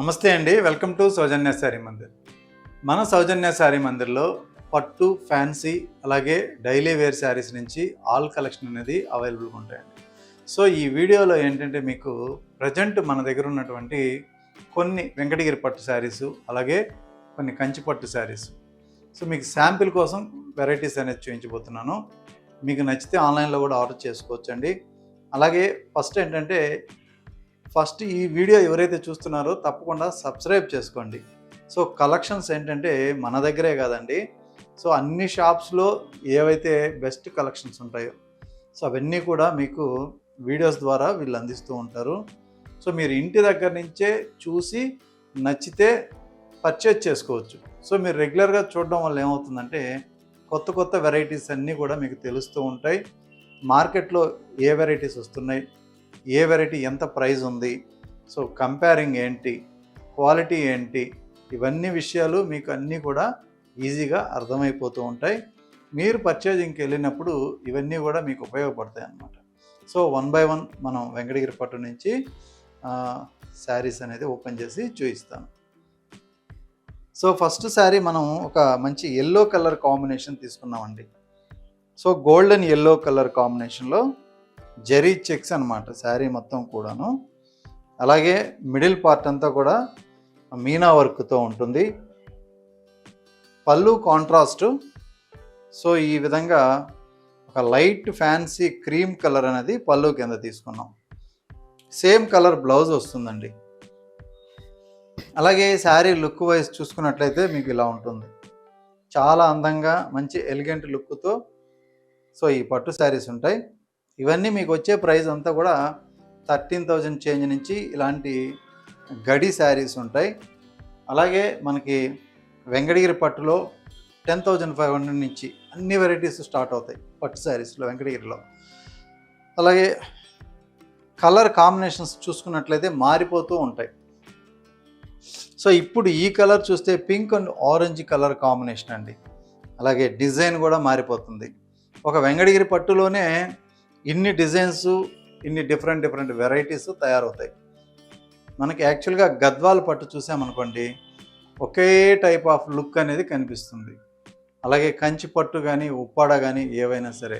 నమస్తే అండి. Welcome to Soujanya sari Mandir. మన సౌజన్య శారీ మందిర్లో పట్టు ఫ్యాన్సీ అలాగే డైలీ వేర్ శారీస్ నుంచి ఆల్ కలెక్షన్ అనేది అవైలబుల్గా ఉంటాయండి. సో ఈ వీడియోలో ఏంటంటే మీకు ప్రజెంట్ మన దగ్గర ఉన్నటువంటి కొన్ని వెంకటగిరి పట్టు శారీస్ అలాగే కొన్ని కంచి పట్టు శారీస్. సో మీకు శాంపిల్ కోసం వెరైటీస్ అనేది చూపించబోతున్నాను. మీకు నచ్చితే ఆన్లైన్లో కూడా ఆర్డర్ చేసుకోవచ్చండి. అలాగే ఫస్ట్ ఏంటంటే ఫస్ట్ ఈ వీడియో ఎవరైతే చూస్తున్నారో తప్పకుండా సబ్స్క్రైబ్ చేసుకోండి. సో కలెక్షన్స్ ఏంటంటే మన దగ్గరే కాదండి. సో అన్ని షాప్స్లో ఏవైతే బెస్ట్ కలెక్షన్స్ ఉంటాయో సో అవన్నీ కూడా మీకు వీడియోస్ ద్వారా వీళ్ళు అందిస్తూ ఉంటారు. సో మీరు ఇంటి దగ్గర నుంచే చూసి నచ్చితే పర్చేజ్ చేసుకోవచ్చు. సో మీరు రెగ్యులర్గా చూడడం వల్ల ఏమవుతుందంటే కొత్త కొత్త వెరైటీస్ అన్నీ కూడా మీకు తెలుస్తూ ఉంటాయి. మార్కెట్లో ఏ వెరైటీస్ వస్తున్నాయి? ఏ వెరైటీ ఎంత ప్రైస్ ఉంది. సో కంపేరింగ్ ఏంటి క్వాలిటీ ఏంటి ఇవన్నీ విషయాలు మీకు అన్నీ కూడా ఈజీగా అర్థమైపోతూ ఉంటాయి. మీరు పర్చేజింగ్కి వెళ్ళినప్పుడు ఇవన్నీ కూడా మీకు ఉపయోగపడతాయి అన్నమాట. సో వన్ బై వన్ మనం వెంకటగిరి పట్టు నుంచి శారీస్ అనేది ఓపెన్ చేసి చూపిస్తాను. సో ఫస్ట్ శారీ మనం ఒక మంచి ఎల్లో కలర్ కాంబినేషన్ తీసుకున్నామండి. సో గోల్డెన్ ఎల్లో కలర్ కాంబినేషన్లో జరీ చెక్స్ అనమాట శారీ మొత్తం కూడాను. అలాగే మిడిల్ పార్ట్ అంతా కూడా మీనా వర్క్తో ఉంటుంది. పళ్ళు కాంట్రాస్ట్. సో ఈ విధంగా ఒక లైట్ ఫ్యాన్సీ క్రీమ్ కలర్ అనేది పళ్ళు కింద తీసుకున్నాం. సేమ్ కలర్ బ్లౌజ్ వస్తుందండి. అలాగే శారీ లుక్ వైజ్ చూసుకున్నట్లయితే మీకు ఇలా ఉంటుంది. చాలా అందంగా మంచి ఎలిగెంట్ లుక్తో సో ఈ పట్టు శారీస్ ఉంటాయి. ఇవన్నీ మీకు వచ్చే ప్రైస్ అంతా కూడా థర్టీన్ థౌజండ్ చేంజ్ నుంచి ఇలాంటి గడి శారీస్ ఉంటాయి. అలాగే మనకి వెంకటగిరి పట్టులో టెన్ థౌజండ్ ఫైవ్ హండ్రెడ్ నుంచి అన్ని వెరైటీస్ స్టార్ట్ అవుతాయి పట్టు శారీస్లో వెంకటగిరిలో. అలాగే కలర్ కాంబినేషన్స్ చూసుకున్నట్లయితే మారిపోతూ ఉంటాయి. సో ఇప్పుడు ఈ కలర్ చూస్తే pink and orange colour combination అండి. అలాగే డిజైన్ కూడా మారిపోతుంది. ఒక వెంకటగిరి పట్టులోనే ఇన్ని డిజైన్స్ ఇన్ని డిఫరెంట్ డిఫరెంట్ వెరైటీస్ తయారవుతాయి. మనకి యాక్చువల్గా గద్వాల పట్టు చూసామనుకోండి ఒకే టైప్ ఆఫ్ లుక్ అనేది కనిపిస్తుంది. అలాగే కంచి పట్టు కానీ ఉప్పాడ కానీ ఏవైనా సరే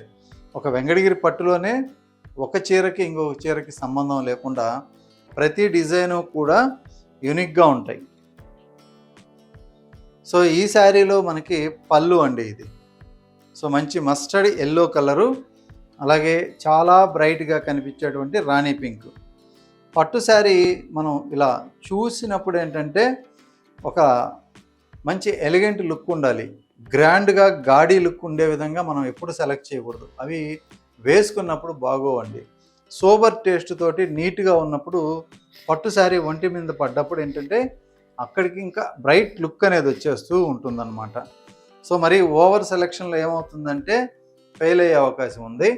ఒక వెంకటగిరి పట్టులోనే ఒక చీరకి ఇంకొక చీరకి సంబంధం లేకుండా ప్రతి డిజైను కూడా యూనిక్గా ఉంటాయి. సో ఈ శారీలో మనకి పళ్ళు అండి ఇది. సో మంచి మస్టర్డ్ ఎల్లో కలరు అలాగే చాలా బ్రైట్గా కనిపించేటువంటి రాణి పింక్. పట్టు శారీ మనం ఇలా చూసినప్పుడు ఏంటంటే ఒక మంచి ఎలిగెంట్ లుక్ ఉండాలి. గ్రాండ్గా గాడీ లుక్ ఉండే విధంగా మనం ఎప్పుడు సెలెక్ట్ చేయకూడదు. అవి వేసుకున్నప్పుడు బాగోవండి. సోబర్ టేస్ట్ తోటి నీట్గా ఉన్నప్పుడు పట్టు శారీ ఒంటి మీద పడ్డప్పుడు ఏంటంటే అక్కడికి ఇంకా బ్రైట్ లుక్ అనేది వచ్చేస్తూ ఉంటుందన్నమాట. సో మరి ఓవర్ సెలెక్షన్లో ఏమవుతుందంటే ఫెయిల్ అయ్యే అవకాశం ఉంది.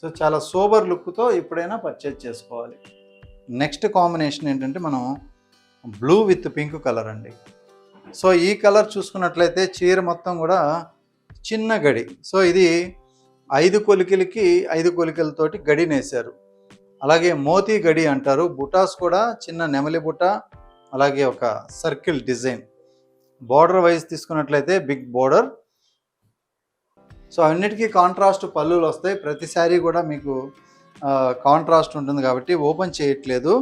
సో చాలా సోబర్ లుక్తో ఎప్పుడైనా పర్చేజ్ చేసుకోవాలి. నెక్స్ట్ కాంబినేషన్ ఏంటంటే మనం బ్లూ విత్ పింక్ కలర్ అండి. సో ఈ కలర్ చూసుకున్నట్లయితే చీర మొత్తం కూడా చిన్న గడి. సో ఇది ఐదు కొలికలకి ఐదు కొలికలతోటి గడి నేసారు అలాగే మోతీ గడి అంటారు. బుటాస్ కూడా చిన్న నెమలి బుట్ట అలాగే ఒక సర్కిల్ డిజైన్. బార్డర్ వైజ్ తీసుకున్నట్లయితే బిగ్ బార్డర్ సో అన్నిటికీ కాంట్రాస్ట్ పళ్ళులు వస్తాయి. ప్రతిసారి కూడా మీకు కాంట్రాస్ట్ ఉంటుంది కాబట్టి ఓపెన్ చేయట్లేదు.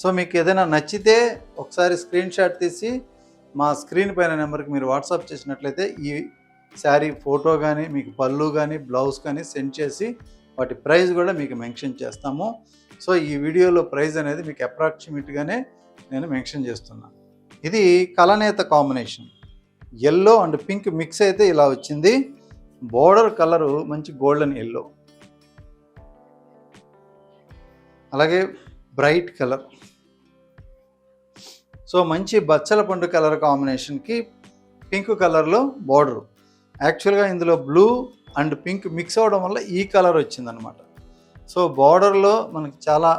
సో మీకు ఏదైనా నచ్చితే ఒకసారి స్క్రీన్ షాట్ తీసి మా స్క్రీన్ పైన నెంబర్కి మీరు వాట్సాప్ చేసినట్లయితే ఈ శారీ ఫోటో కానీ మీకు పళ్ళు కానీ బ్లౌజ్ కానీ సెండ్ చేసి వాటి ప్రైస్ కూడా మీకు మెన్షన్ చేస్తాము. సో ఈ వీడియోలో ప్రైస్ అనేది మీకు అప్రాక్సిమేట్గానే నేను మెన్షన్ చేస్తున్నాను. ఇది కలనేత combination. Yellow and pink mix అయితే ఇలా వచ్చింది. బోర్డర్ కలరు మంచి గోల్డెన్ ఎల్లో అలాగే బ్రైట్ కలర్ సో మంచి బచ్చల పండు కలర్ కాంబినేషన్కి పింక్ కలర్లో బోర్డర్ యాక్చువల్గా ఇందులో బ్లూ అండ్ పింక్ మిక్స్ అవ్వడం వల్ల ఈ కలర్ వచ్చిందనమాట సో బార్డర్లో మనకి చాలా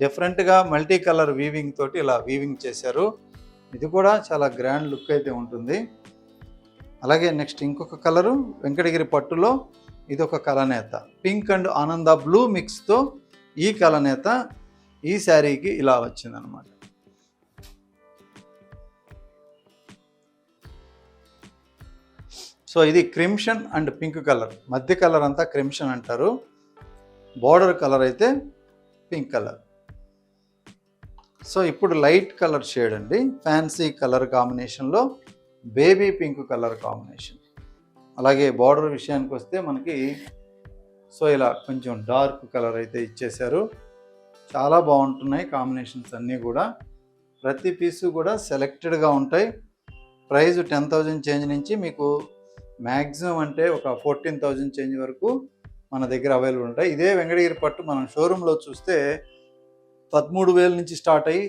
డిఫరెంట్గా మల్టీ కలర్ వీవింగ్ తోటి ఇలా వీవింగ్ చేశారు. ఇది కూడా చాలా గ్రాండ్ లుక్ అయితే ఉంటుంది. అలాగే నెక్స్ట్ ఇంకొక కలరు వెంకటగిరి పట్టులో ఇది ఒక కలనేత పింక్ అండ్ ఆనంద బ్లూ మిక్స్తో ఈ కలనేత ఈ శారీకి ఇలా వచ్చిందనమాట సో ఇది క్రిమ్షన్ అండ్ పింక్ కలర్. మధ్య కలర్ అంతా క్రిమ్షన్ అంటారు. బార్డర్ కలర్ అయితే పింక్ కలర్. సో ఇప్పుడు లైట్ కలర్ షేడ్ అండి. ఫ్యాన్సీ కలర్ కాంబినేషన్లో బేబీ పింక్ కలర్ కాంబినేషన్. అలాగే బార్డర్ విషయానికి వస్తే మనకి సో ఇలా కొంచెం డార్క్ కలర్ అయితే ఇచ్చేశారు. చాలా బాగుంటున్నాయి కాంబినేషన్స్ అన్నీ కూడా. ప్రతి పీసు కూడా సెలెక్టెడ్గా ఉంటాయి. ప్రైస్ టెన్ థౌజండ్ చేంజ్ నుంచి మీకు మ్యాక్సిమం అంటే ఒక ఫోర్టీన్ థౌజండ్ చేంజ్ వరకు మన దగ్గర అవైలబుల్ ఉంటాయి. ఇదే వెంకటగిరి పట్టు మనం షోరూంలో చూస్తే పదమూడు వేల నుంచి స్టార్ట్ అయ్యి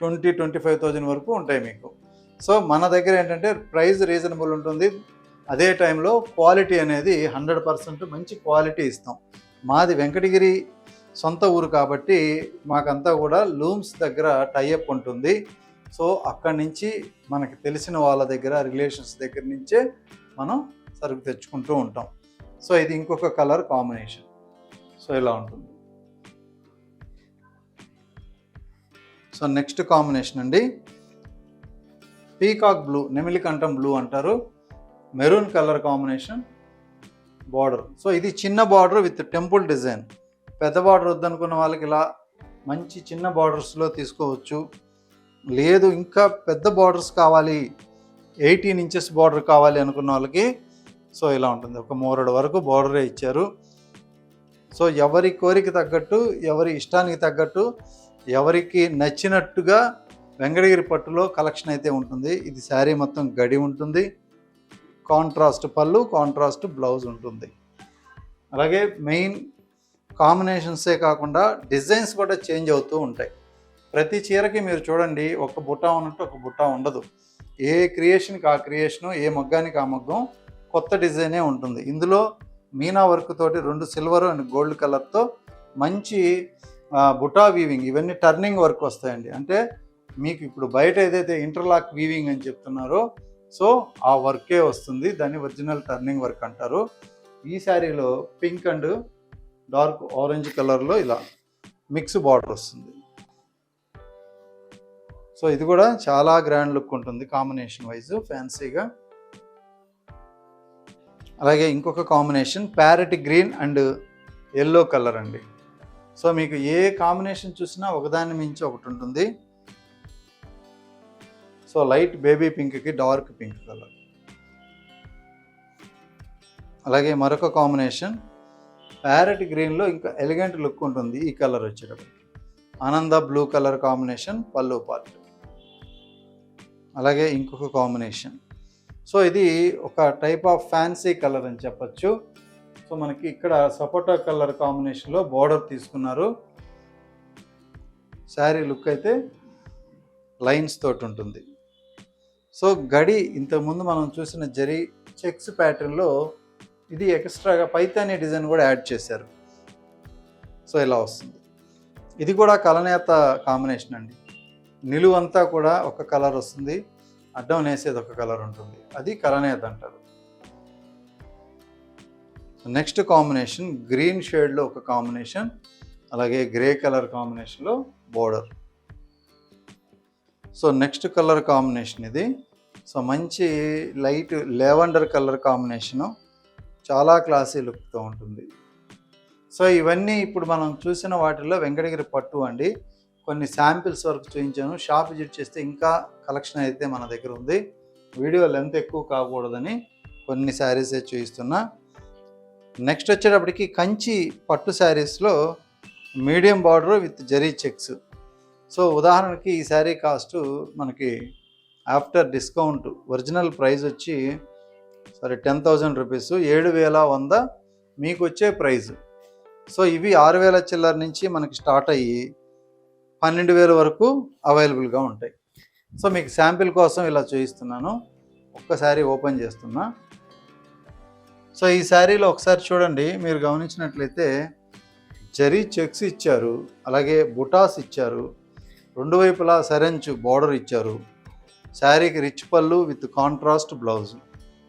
ట్వంటీ ట్వంటీ ఫైవ్ థౌజండ్ వరకు ఉంటాయి మీకు. సో మన దగ్గర ఏంటంటే ప్రైస్ రీజనబుల్ ఉంటుంది. అదే టైంలో క్వాలిటీ అనేది హండ్రెడ్ పర్సెంట్ మంచి క్వాలిటీ ఇస్తాం. మాది వెంకటగిరి సొంత ఊరు కాబట్టి మాకంతా కూడా లూమ్స్ దగ్గర టైఅప్ ఉంటుంది. సో అక్కడి నుంచి మనకి తెలిసిన వాళ్ళ దగ్గర రిలేషన్స్ దగ్గర నుంచే మనం సరుకు తెచ్చుకుంటూ ఉంటాం. సో ఇది ఇంకొక కలర్ కాంబినేషన్. సో ఇలా ఉంటుంది. సో నెక్స్ట్ కాంబినేషన్ అండి. పీకాక్ బ్లూ నెమిలికంఠం బ్లూ అంటారు. Maroon colour combination border. So ఇది చిన్న బార్డర్ విత్ టెంపుల్ డిజైన్. పెద్ద బార్డర్ వద్దనుకున్న వాళ్ళకి ఇలా మంచి చిన్న బార్డర్స్లో తీసుకోవచ్చు. లేదు ఇంకా పెద్ద బార్డర్స్ కావాలి. ఎయిటీన్ ఇంచెస్ బార్డర్ కావాలి అనుకున్న వాళ్ళకి సో ఇలా ఉంటుంది. ఒక మూరడు వరకు బార్డరే ఇచ్చారు. సో ఎవరి కోరిక తగ్గట్టు ఎవరి ఇష్టానికి తగ్గట్టు ఎవరికి నచ్చినట్టుగా వెంకటగిరి పట్టులో కలెక్షన్ అయితే ఉంటుంది. ఇది శారీ మొత్తం గడి ఉంటుంది. కాంట్రాస్ట్ పళ్ళు కాంట్రాస్ట్ బ్లౌజ్ ఉంటుంది. అలాగే మెయిన్ కాంబినేషన్సే కాకుండా డిజైన్స్ కూడా చేంజ్ అవుతూ ఉంటాయి. ప్రతి చీరకి మీరు చూడండి ఒక బుట్ట ఉన్నట్టు ఒక బుట్ట ఉండదు. ఏ క్రియేషన్కి ఆ క్రియేషను ఏ మగ్గానికి ఆ మగ్గం కొత్త డిజైనే ఉంటుంది. ఇందులో మీనా వర్క్ తోటి రెండు సిల్వర్ అండ్ గోల్డ్ కలర్తో మంచి బుటా వీవింగ్ ఇవన్నీ టర్నింగ్ వర్క్ వస్తాయండి. అంటే మీకు ఇప్పుడు బయట ఏదైతే ఇంటర్లాక్ వీవింగ్ అని చెప్తున్నారో సో ఆ వర్కే వస్తుంది. దాన్ని ఒరిజినల్ టర్నింగ్ వర్క్ అంటారు. ఈ శారీలో పింక్ అండ్ డార్క్ ఆరెంజ్ కలర్లో ఇలా మిక్స్ బార్డర్ వస్తుంది. సో ఇది కూడా చాలా గ్రాండ్ లుక్ ఉంటుంది కాంబినేషన్ వైజ్ ఫ్యాన్సీగా. అలాగే ఇంకొక combination parrot green and yellow colour అండి. సో మీకు ఏ కాంబినేషన్ చూసినా ఒకదాని మించి ఒకటి ఉంటుంది. సో లైట్ బేబీ పింక్కి డార్క్ పింక్ కలర్. అలాగే మరొక కాంబినేషన్ ప్యారెట్ గ్రీన్లో ఇంకా ఎలిగెంట్ లుక్ ఉంటుంది ఈ కలర్ వచ్చేటప్పటికి. ఆనంద బ్లూ కలర్ కాంబినేషన్ పళ్ళు పార్ట్. అలాగే ఇంకొక కాంబినేషన్. సో ఇది ఒక టైప్ ఆఫ్ ఫ్యాన్సీ కలర్ అని చెప్పచ్చు. సో మనకి ఇక్కడ సపోటా కలర్ కాంబినేషన్లో బార్డర్ తీసుకున్నారు. శారీ లుక్ అయితే లైన్స్ తోటి ఉంటుంది. సో గడి ఇంతకుముందు మనం చూసిన జరి చెక్స్ ప్యాటర్న్లో ఇది ఎక్స్ట్రాగా పైతానీ డిజైన్ కూడా యాడ్ చేశారు. సో ఇలా వస్తుంది. ఇది కూడా కలనేత కాంబినేషన్ అండి. నిలువంతా కూడా ఒక కలర్ వస్తుంది. అడ్డం వేసేది ఒక కలర్ ఉంటుంది. అది కలనేత అంటారు. నెక్స్ట్ కాంబినేషన్ గ్రీన్ షేడ్లో ఒక కాంబినేషన్ అలాగే గ్రే కలర్ కాంబినేషన్లో border. So next colour combination ఇది. సో మంచి లైట్ లెవెండర్ కలర్ కాంబినేషను. చాలా క్లాసీ లుక్తో ఉంటుంది. సో ఇవన్నీ ఇప్పుడు మనం చూసిన వాటిల్లో వెంకటగిరి పట్టు అండి. కొన్ని శాంపిల్స్ వరకు చూపించాను. షాప్ విజిట్ చేస్తే ఇంకా కలెక్షన్ అయితే మన దగ్గర ఉంది. వీడియో లెంత్ ఎక్కువ కాకూడదని కొన్ని శారీసే చూపిస్తున్నా. నెక్స్ట్ వచ్చేటప్పటికి కంచి పట్టు శారీస్లో medium border with zari checks. So ఉదాహరణకి ఈ శారీ కాస్ట్ మనకి ఆఫ్టర్ డిస్కౌంట్ ఒరిజినల్ ప్రైస్ వచ్చి సారీ టెన్ థౌజండ్ రూపీస్ ఏడు వేల వంద మీకు వచ్చే ప్రైస్ సో ఇవి ఆరు వేల చిల్లర నుంచి మనకి స్టార్ట్ అయ్యి పన్నెండు వేల వరకు అవైలబుల్గా ఉంటాయి. సో మీకు శాంపిల్ కోసం ఇలా చూపిస్తున్నాను. ఒక్కసారి ఓపెన్ చేస్తున్నా. సో ఈ శారీలో ఒకసారి చూడండి మీరు గమనించినట్లయితే జరీ చెక్స్ ఇచ్చారు అలాగే బుటాస్ ఇచ్చారు రెండు వైపులా సరెంచు బార్డర్ ఇచ్చారు. శారీకి రిచ్ పళ్ళు విత్ కాంట్రాస్ట్ బ్లౌజ్.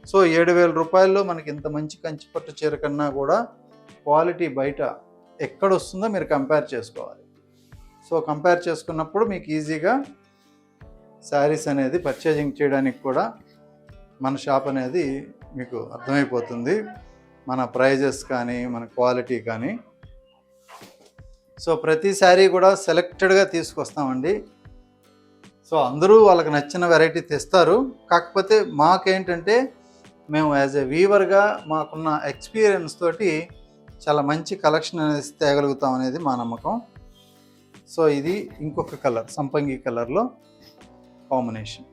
సో ఏడు వేల రూపాయల్లో మనకి ఇంత మంచి కంచి పట్టు చీర కన్నా కూడా క్వాలిటీ బయట ఎక్కడ వస్తుందో మీరు కంపేర్ చేసుకోవాలి. సో కంపేర్ చేసుకున్నప్పుడు మీకు ఈజీగా శారీస్ అనేది పర్చేజింగ్ చేయడానికి కూడా మన షాప్ అనేది మీకు అర్థమైపోతుంది. మన ప్రైజెస్ కానీ మన క్వాలిటీ కానీ. సో ప్రతి శారీ కూడా సెలెక్టెడ్గా తీసుకొస్తామండి. సో అందరూ వాళ్ళకి నచ్చిన వెరైటీ తెస్తారు. కాకపోతే మాకేంటంటే మేము యాజ్ ఎ వీవర్గా మాకున్న ఎక్స్పీరియన్స్ తోటి చాలా మంచి కలెక్షన్ అనేది తేగలుగుతాం అనేది మా నమ్మకం. సో ఇది ఇంకొక కలర్ సంపంగి కలర్లో కాంబినేషన్.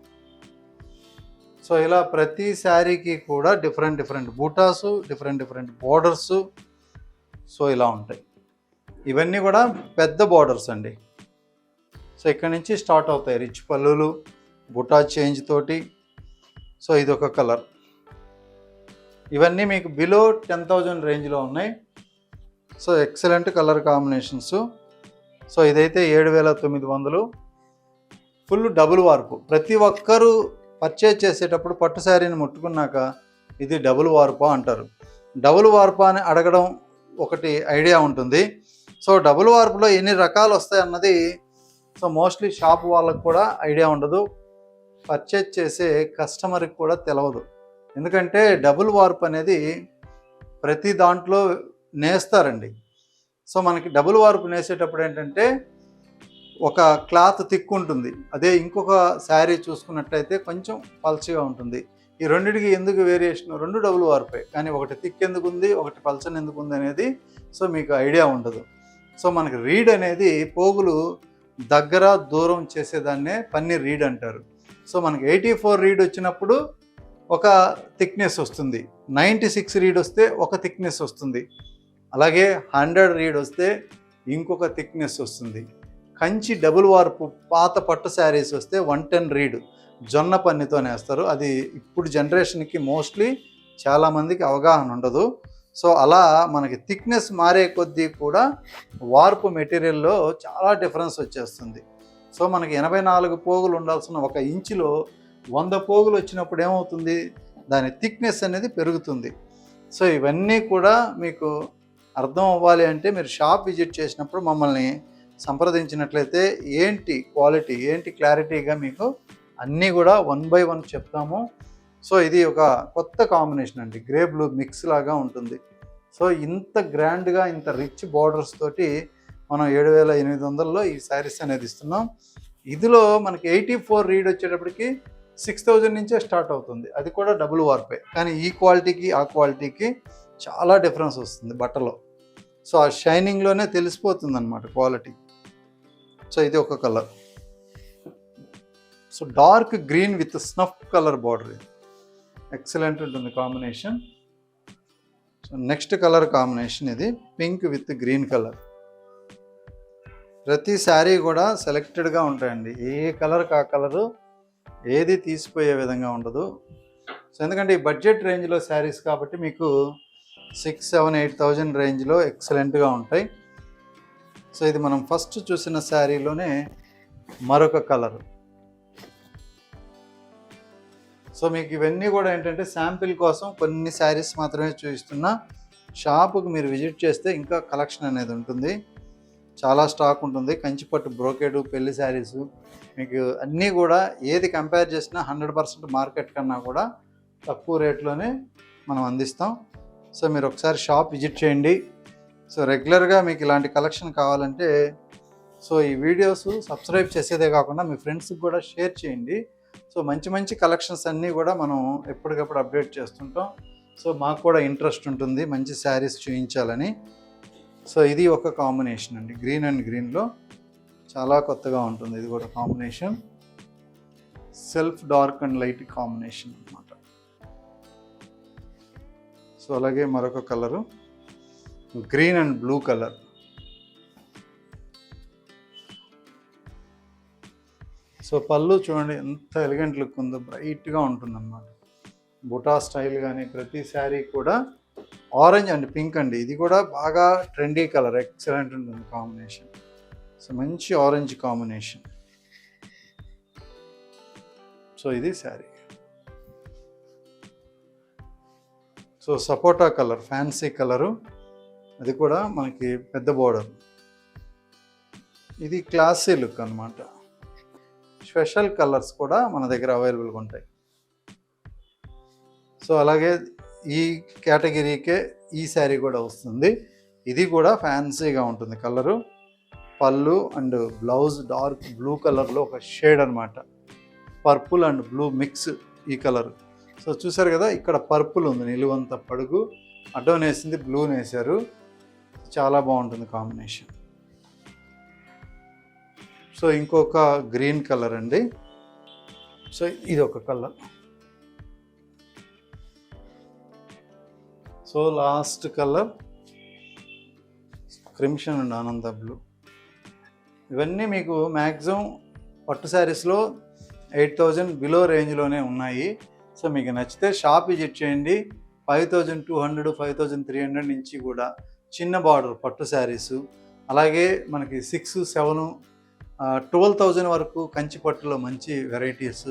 సో ఇలా ప్రతి శారీకి కూడా different different butas different different borders so ఇలా ఉంటాయి. ఇవన్నీ కూడా పెద్ద బోర్డర్స్ అండి. సో ఇక్కడ నుంచి స్టార్ట్ అవుతాయి. రిచ్ పల్లులు బుటా చేంజ్ తోటి. సో ఇది ఒక కలర్ ఇవన్నీ మీకు బిలో టెన్ థౌజండ్ రేంజ్లో ఉన్నాయి. So excellent colour combinations so ఇదైతే ఏడు వేల తొమ్మిది వందలు. ఫుల్ డబుల్ వార్పు ప్రతి ఒక్కరూ పర్చేజ్ చేసేటప్పుడు పట్టు శారీని ముట్టుకున్నాక ఇది డబుల్ వార్పా అంటారు. డబుల్ వార్పా అని అడగడం ఒకటి ఐడియా ఉంటుంది. సో డబుల్ వార్పులో ఎన్ని రకాలు వస్తాయి అన్నది సో మోస్ట్లీ షాప్ వాళ్ళకు కూడా ఐడియా ఉండదు. పర్చేజ్ చేసే కస్టమర్కి కూడా తెలియదు ఎందుకంటే డబుల్ వార్ప్ అనేది ప్రతి దాంట్లో నేస్తారండి. సో మనకి డబుల్ వార్పు నేసేటప్పుడు ఏంటంటే ఒక క్లాత్ థిక్ ఉంటుంది. అదే ఇంకొక శారీ చూసుకున్నట్లయితే కొంచెం పల్చగా ఉంటుంది. ఈ రెండిటికి ఎందుకు వేరియేషన్? రెండు డబుల్ వార్పే. కానీ ఒకటి థిక్ ఎందుకు ఉంది ఒకటి పల్చని ఎందుకు ఉంది అనేది సో మీకు ఐడియా ఉండదు. సో మనకి రీడ్ అనేది పోగులు దగ్గర దూరం చేసేదాన్నే పన్ని రీడ్ అంటారు. సో మనకి ఎయిటీ ఫోర్ రీడ్ వచ్చినప్పుడు ఒక థిక్నెస్ వస్తుంది. నైంటీ సిక్స్ రీడ్ వస్తే ఒక థిక్నెస్ వస్తుంది. అలాగే హండ్రెడ్ రీడ్ వస్తే ఇంకొక థిక్నెస్ వస్తుంది. కంచి డబుల్ వార్పు పాత పట్టు శారీస్ వస్తే వన్ టెన్ రీడ్ జొన్న పన్నితో నేస్తారు అది ఇప్పుడు జనరేషన్కి మోస్ట్లీ చాలామందికి అవగాహన ఉండదు. సో అలా మనకి థిక్నెస్ మారే కొద్దీ కూడా వార్పు మెటీరియల్లో చాలా డిఫరెన్స్ వచ్చేస్తుంది. సో మనకి ఎనభై నాలుగు పోగులు ఉండాల్సిన ఒక ఇంచులో వంద పోగులు వచ్చినప్పుడు ఏమవుతుంది? దాని థిక్నెస్ అనేది పెరుగుతుంది. సో ఇవన్నీ కూడా మీకు అర్థం అవ్వాలి అంటే మీరు షాప్ విజిట్ చేసినప్పుడు మమ్మల్ని సంప్రదించినట్లయితే ఏంటి క్వాలిటీ ఏంటి క్లారిటీగా మీకు అన్నీ కూడా వన్ బై వన్ చెప్తాము. సో ఇది ఒక కొత్త కాంబినేషన్ అండి. గ్రే బ్లూ మిక్స్ లాగా ఉంటుంది. సో ఇంత గ్రాండ్గా ఇంత రిచ్ బార్డర్స్ తోటి మనం ఏడు వేల ఎనిమిది వందల్లో ఈ శారీస్ అనేది ఇస్తున్నాం. ఇదిలో మనకి ఎయిటీ ఫోర్ రీడ్ వచ్చేటప్పటికి సిక్స్ థౌజండ్ నుంచే స్టార్ట్ అవుతుంది. అది కూడా డబుల్ వార్పే. కానీ ఈ క్వాలిటీకి ఆ క్వాలిటీకి చాలా డిఫరెన్స్ వస్తుంది బట్టలో. సో ఆ షైనింగ్లోనే తెలిసిపోతుంది అనమాట క్వాలిటీ. సో ఇది ఒక colour. So dark green with snuff colour border ఇది. ఎక్సలెంట్ ఉంటుంది కాంబినేషన్. నెక్స్ట్ కలర్ కాంబినేషన్ ఇది పింక్ విత్ గ్రీన్ కలర్. ప్రతి శారీ కూడా సెలెక్టెడ్గా ఉంటాయండి. ఏ కలర్ కా కలరు ఏది తీసిపోయే విధంగా ఉండదు. సో ఎందుకంటే ఈ బడ్జెట్ రేంజ్లో శారీస్ కాబట్టి మీకు సిక్స్ సెవెన్ ఎయిట్ థౌజండ్ రేంజ్లో ఎక్సలెంట్గా ఉంటాయి. సో ఇది మనం ఫస్ట్ చూసిన శారీలోనే మరొక కలర్. సో మీకు ఇవన్నీ కూడా ఏంటంటే శాంపిల్ కోసం కొన్ని శారీస్ మాత్రమే చూపిస్తున్నా. షాపుకి మీరు విజిట్ చేస్తే ఇంకా కలెక్షన్ అనేది ఉంటుంది. చాలా స్టాక్ ఉంటుంది. కంచిపట్టు బ్రోకేడు పెళ్ళి శారీస్ మీకు అన్నీ కూడా ఏది కంపేర్ చేసినా హండ్రెడ్ పర్సెంట్ మార్కెట్ కన్నా కూడా తక్కువ రేట్లోనే మనం అందిస్తాం. సో మీరు ఒకసారి షాప్ విజిట్ చేయండి. సో రెగ్యులర్గా మీకు ఇలాంటి కలెక్షన్ కావాలంటే సో ఈ వీడియోస్ సబ్స్క్రైబ్ చేసేదే కాకుండా మీ ఫ్రెండ్స్కి కూడా షేర్ చేయండి. సో మంచి మంచి కలెక్షన్స్ అన్నీ కూడా మనం ఎప్పటికప్పుడు అప్డేట్ చేస్తుంటాం. సో మాకు కూడా ఇంట్రెస్ట్ ఉంటుంది మంచి శారీస్ చూపించాలని సో ఇది ఒక కాంబినేషన్ అండి. గ్రీన్ అండ్ గ్రీన్లో చాలా కొత్తగా ఉంటుంది. ఇది కూడా combination. Self dark and light combination అనమాట సో అలాగే మరొక colour. Green and blue colour. So పళ్ళు చూడండి ఎంత ఎలిగెంట్ లుక్ ఉందో బ్రైట్గా ఉంటుందన్నమాట. బుటా స్టైల్ కానీ ప్రతి శారీ కూడా ఆరెంజ్ అండ్ పింక్ అండి. ఇది కూడా బాగా ట్రెండీ కలర్ ఎక్సలెంట్ ఉంటుంది కాంబినేషన్ సో మంచి ఆరెంజ్ కాంబినేషన్ సో ఇది శారీ. సో సపోటా కలర్ ఫ్యాన్సీ కలరు అది కూడా మనకి పెద్ద బోర్డర్ ఇది క్లాసీ లుక్ అనమాట స్పెషల్ కలర్స్ కూడా మన దగ్గర అవైలబుల్గా ఉంటాయి. సో అలాగే ఈ కేటగిరీకే ఈ శారీ కూడా వస్తుంది. ఇది కూడా ఫ్యాన్సీగా ఉంటుంది కలరు. పళ్ళు అండ్ బ్లౌజ్ డార్క్ బ్లూ కలర్లో ఒక షేడ్ అనమాట పర్పుల్ అండ్ బ్లూ మిక్స్ ఈ కలర్. సో చూసారు కదా ఇక్కడ పర్పుల్ ఉంది నిలువంత పడుగు. అడ్డం వేసింది బ్లూ వేశారు. చాలా బాగుంటుంది కాంబినేషన్. సో ఇంకొక గ్రీన్ కలర్ అండి. సో ఇది ఒక colour. So last colour. Crimson and ఆనంద బ్లూ. ఇవన్నీ మీకు మ్యాక్సిమం పట్టు శారీస్లో ఎయిట్ థౌజండ్ బిలో రేంజ్లోనే ఉన్నాయి. సో మీకు నచ్చితే షాప్ విజిట్ చేయండి. Five thousand two hundred five thousand three hundred నుంచి కూడా చిన్న బార్డర్ పట్టు శారీసు. అలాగే మనకి సిక్స్ సెవెన్ ట్వెల్వ్ థౌజండ్ వరకు కంచి పట్టులో మంచి వెరైటీస్.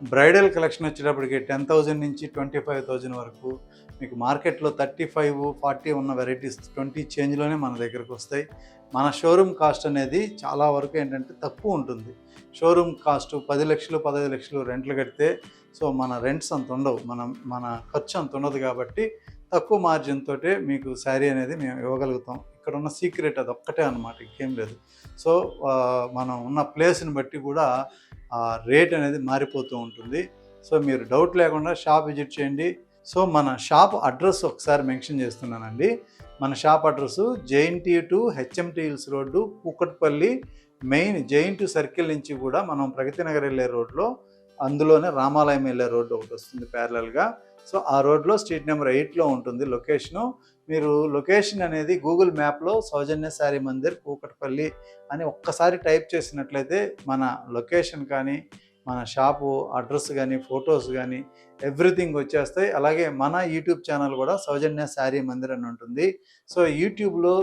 బ్రైడల్ కలెక్షన్ వచ్చేటప్పటికి టెన్ థౌజండ్ నుంచి ట్వంటీ ఫైవ్ థౌజండ్ వరకు మీకు మార్కెట్లో థర్టీ ఫైవ్ ఫార్టీ ఉన్న వెరైటీస్ ట్వంటీ చేంజ్లోనే మన దగ్గరకు వస్తాయి. మన షోరూమ్ కాస్ట్ అనేది చాలా వరకు ఏంటంటే తక్కువ ఉంటుంది. షోరూమ్ కాస్ట్ పది లక్షలు పదహైదు లక్షలు రెంట్లు కడితే సో మన రెంట్స్ అంత ఉండవు. మన మన ఖర్చు అంత ఉండదు కాబట్టి తక్కువ మార్జిన్ తోటే మీకు శారీ అనేది మేము ఇవ్వగలుగుతాం. ఇక్కడ ఉన్న సీక్రెట్ అది ఒక్కటే అనమాట ఇంకేం లేదు. సో మనం ఉన్న ప్లేస్ని బట్టి కూడా ఆ రేట్ అనేది మారిపోతూ ఉంటుంది. సో మీరు డౌట్ లేకుండా షాప్ విజిట్ చేయండి. సో మన షాప్ అడ్రస్ ఒకసారి మెన్షన్ చేస్తున్నానండి. మన shop address JNTU to HMT hills road Kukatpally main giant circle నుంచి కూడా మనం ప్రగతి నగర్ వెళ్ళే రోడ్లో అందులోనే రామాలయం వెళ్ళే రోడ్డు ఒకటి వస్తుంది ప్యారలల్గా సో ఆ రోడ్లో స్ట్రీట్ నెంబర్ ఎయిట్లో ఉంటుంది లొకేషను. మీరు లొకేషన్ అనేది గూగుల్ మ్యాప్లో సౌజన్య శారీ మందిర్ కూకట్పల్లి అని ఒక్కసారి టైప్ చేసినట్లయితే మన లొకేషన్ కానీ మన షాపు అడ్రస్ కానీ ఫొటోస్ కానీ ఎవ్రీథింగ్ వచ్చేస్తాయి. అలాగే మన యూట్యూబ్ ఛానల్ కూడా సౌజన్య శారీ మందిర్ అని ఉంటుంది. సో యూట్యూబ్లో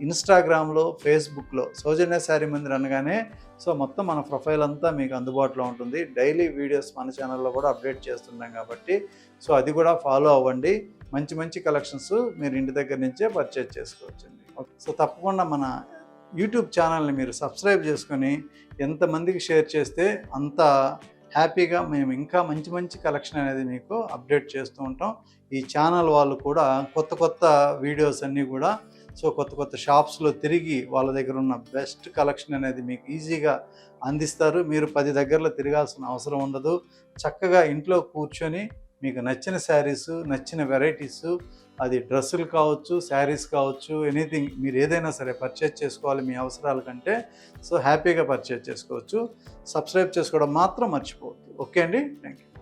ఇన్స్టాగ్రామ్లో ఫేస్బుక్లో సౌజన్య శారీ మందిర్ అనగానే సో మొత్తం మన ప్రొఫైల్ అంతా మీకు అందుబాటులో ఉంటుంది. డైలీ వీడియోస్ మన ఛానల్లో కూడా అప్డేట్ చేస్తున్నాం కాబట్టి సో అది కూడా ఫాలో అవ్వండి. మంచి మంచి కలెక్షన్స్ మీరు ఇంటి దగ్గర నుంచే పర్చేజ్ చేసుకోవచ్చండి. సో తప్పకుండా మన యూట్యూబ్ ఛానల్ని మీరు సబ్స్క్రైబ్ చేసుకొని ఎంతమందికి షేర్ చేస్తే అంత హ్యాపీగా మేము ఇంకా మంచి మంచి కలెక్షన్ అనేది మీకు అప్డేట్ చేస్తూ ఉంటాం. ఈ ఛానల్ వాళ్ళు కూడా కొత్త కొత్త వీడియోస్ అన్నీ కూడా సో కొత్త కొత్త షాప్స్లో తిరిగి వాళ్ళ దగ్గర ఉన్న బెస్ట్ కలెక్షన్ అనేది మీకు ఈజీగా అందిస్తారు. మీరు పది దగ్గరలో తిరగాల్సిన అవసరం ఉండదు. చక్కగా ఇంట్లో కూర్చొని మీకు నచ్చిన శారీస్ నచ్చిన వెరైటీస్ అది డ్రెస్సులు కావచ్చు శారీస్ కావచ్చు ఎనీథింగ్ మీరు ఏదైనా సరే పర్చేజ్ చేసుకోవాలి మీ అవసరాల కంటే. సో హ్యాపీగా పర్చేజ్ చేసుకోవచ్చు. సబ్స్క్రైబ్ చేసుకోవడం మాత్రం మర్చిపోవద్దు. ఓకే అండి. Thank you